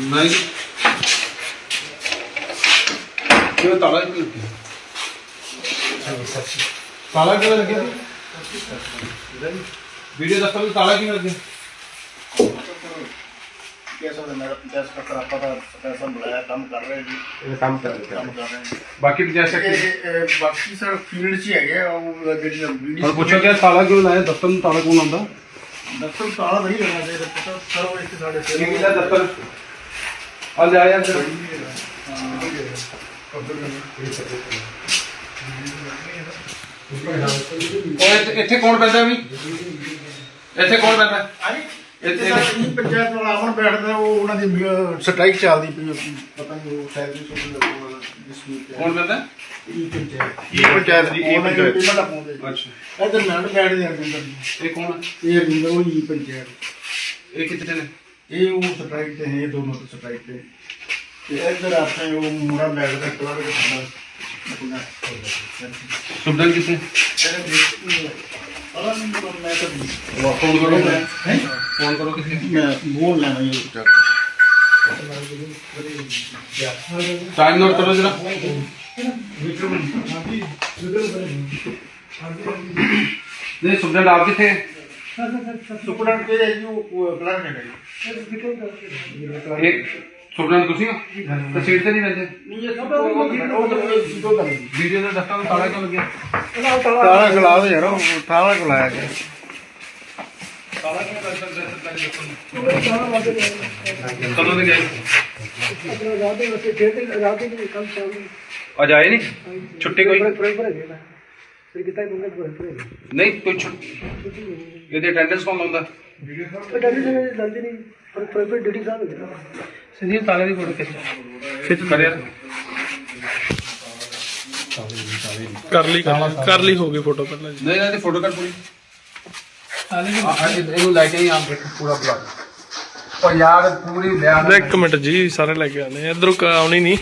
ਨਹੀਂ। ਤਾਲਾ ਲੱਗਿਆ ਤਾਲਾ ਕਿਉਂ ਲੱਗਿਆ? ਵੀਡੀਓ ਦਫਤਰ ਵਿੱਚ ਤਾਲਾ ਕਿਉਂ ਲੱਗਿਆ? ਕੇਸ ਉਹਦੇ ਨਾਲ ਜੈਸ ਕਰ ਆਪਾਂ ਦਾ ਪੈਸਾ ਮਿਲਾਇਆ ਕੰਮ ਕਰ ਰਹੇ ਜੀ। ਇਹ ਕੰਮ ਕਰ ਰਹੇ ਕੰਮ ਕਰ ਰਹੇ ਜੀ। ਬਾਕੀ ਵੀ ਜਾ ਸਕਦੇ ਇਹ ਬਾਕੀ ਸਰ ਫੀਲਡ 'ਚ ਹੀ ਹੈਗੇ ਆ, ਉਹ ਜਿਹੜੀਆਂ ਬਿਲਡਿੰਗ ਹੁਣ ਪੁੱਛੋ ਕਿ ਤਾਲਾ ਕਿਉਂ ਲਾਇਆ? ਦਫ਼ਤਰ ਨੂੰ ਤਾਲਾ ਕੌਣ ਆਉਂਦਾ ਦਫਤਰ ਤਾਲਾ ਨਹੀਂ ਲੱਗਣਾ ਚਾਹੀਦਾ ਪਤਾ ਸਰ ਉਹ ਇੱਥੇ ਸਾਡੇ ਸਿਰ ਦਫ਼ਤਰ? ਆ ਜਾ ਯਾਰ ਇੱਥੇ ਕੌਣ ਬੈਠਾ ਵੀ? ਇੱਥੇ ਕੌਣ ਬੈਠਾ? ਅਰੇ ਇੱਥੇ- ਇੱਥੇ ਸਾਡੀ ਜੀ ਪੰਚਾਇਤ ਵਾਲਾ ਅਮਨ ਬੈਠਦਾ ਉਹ ਉਹਨਾਂ ਦੀ ਸਟ੍ਰਾਈਕ ਚੱਲਦੀ ਪਈ ਹੈ। ਪਤਾ ਨਹੀਂ ਉਹ ਸੈਲਰੀ ਸੁਣ ਡਿਸਪਿਊਟ ਕੌਣ ਬੈਠਦਾ ਇਹ ਪੰਚਾਇਤ। ਇਹ ਪੰਚਾਇਤ ਜੀ, ਇਹ ਪੰਚਾਇਤ। ਪੇਮੈਂਟ ਪਾਉਂਦੇ ਅੱਛਾ। ਇੱਧਰ ਮੈਂਡ ਬੈਠਦੇ ਅੰਦਰ ਜੀ ਇਹ ਕੌਣ ਹੈ? ਇਹ ਰਿੰਦਰ ਉਹ ਹੀ ਪੰਚਾਇਤ। ਇਹ ਕਿੱਥੇ ਨੇ? ਇਹ ਉਹ ਸਟ੍ਰਾਈਕ ਤੇ ਹੈ ਇਹ ਦੋਨੋਂ ਤੇ ਸਟ੍ਰਾਈਕ ਤੇ। ਤੇ ਇੱਧਰ ਆਪਣੇ ਉਹ ਮੁੰਡਾ ਬੈਠਦਾ ਕਲਰ ਦੇ ਖੰਡਾ ਸੁਬਦਨ ਕਿੱਥੇ ਪਤਾ ਨਹੀਂ ਮੈਂ ਤਾਂ ਫੋਨ ਕਰੋ ਹੈ ਫੋਨ ਕਰੋ ਕਿਸੇ ਮੈਂ ਬੋਲ ਲੈਣਾ ਇਹ ਚੱਕ ਟਾਈਮ ਨੋਟ ਕਰੋ ਸੁਬਦਨ ਤੁਸੀਂ? ਹੋ ਤਾਂ ਸੀਟ ਤੇ ਨਹੀਂ ਬੈਠੇ ਨਹੀਂ ਇਹ ਸਭ ਉਹ ਉਹ ਸਿੱਧੋ ਕਰ ਵੀਡੀਓ ਦਾ ਨੂੰ ਤਾਲਾ ਕਿਉਂ ਲੱਗਿਆ? ਤਾਲਾ ਖਲਾ ਦੋ ਯਾਰ ਉਹ ਤਾਲਾ ਖਲਾਇਆ ਗਿਆ। ਤਾਲਾ ਕਿਉਂ ਲੱਗਦਾ ਕਦੋਂ ਦੇ ਗਏ? ਅੱਜ ਆਏ ਨਹੀਂ? ਛੁੱਟੀ ਕੋਈ? ਨਹੀਂ ਕੋਈ ਛੁੱਟੀ ਇਹਦੇ ਅਟੈਂਡੈਂਸ ਕੌਣ ਲਾਉਂਦਾ? ਸੰਜੀਵ ਤਾਲੇ ਦੀ ਫੋਟੋ ਖਿੱਚ ਖਿੱਚ ਕਰਿਆ ਕਰ ਲਈ ਕਰ ਲਈ ਹੋ ਗਈ ਫੋਟੋ ਪਹਿਲਾਂ ਜੀ। ਨਹੀਂ ਇਹਨਾਂ ਦੀ ਫੋਟੋ ਕਰ ਪੂਰੀ। ਆ ਆ ਇਹਨੂੰ ਲੈ ਕੇ ਹੀ ਆਮ ਪੂਰਾ ਬਲੌਗ ਉਹ ਯਾਰ ਪੂਰੀ ਲਿਆ ਇੱਕ ਮਿੰਟ ਜੀ ਸਾਰੇ ਲੈ ਕੇ ਆਨੇ ਇਧਰੋਂ ਆਉਣੀ ਨਹੀਂ।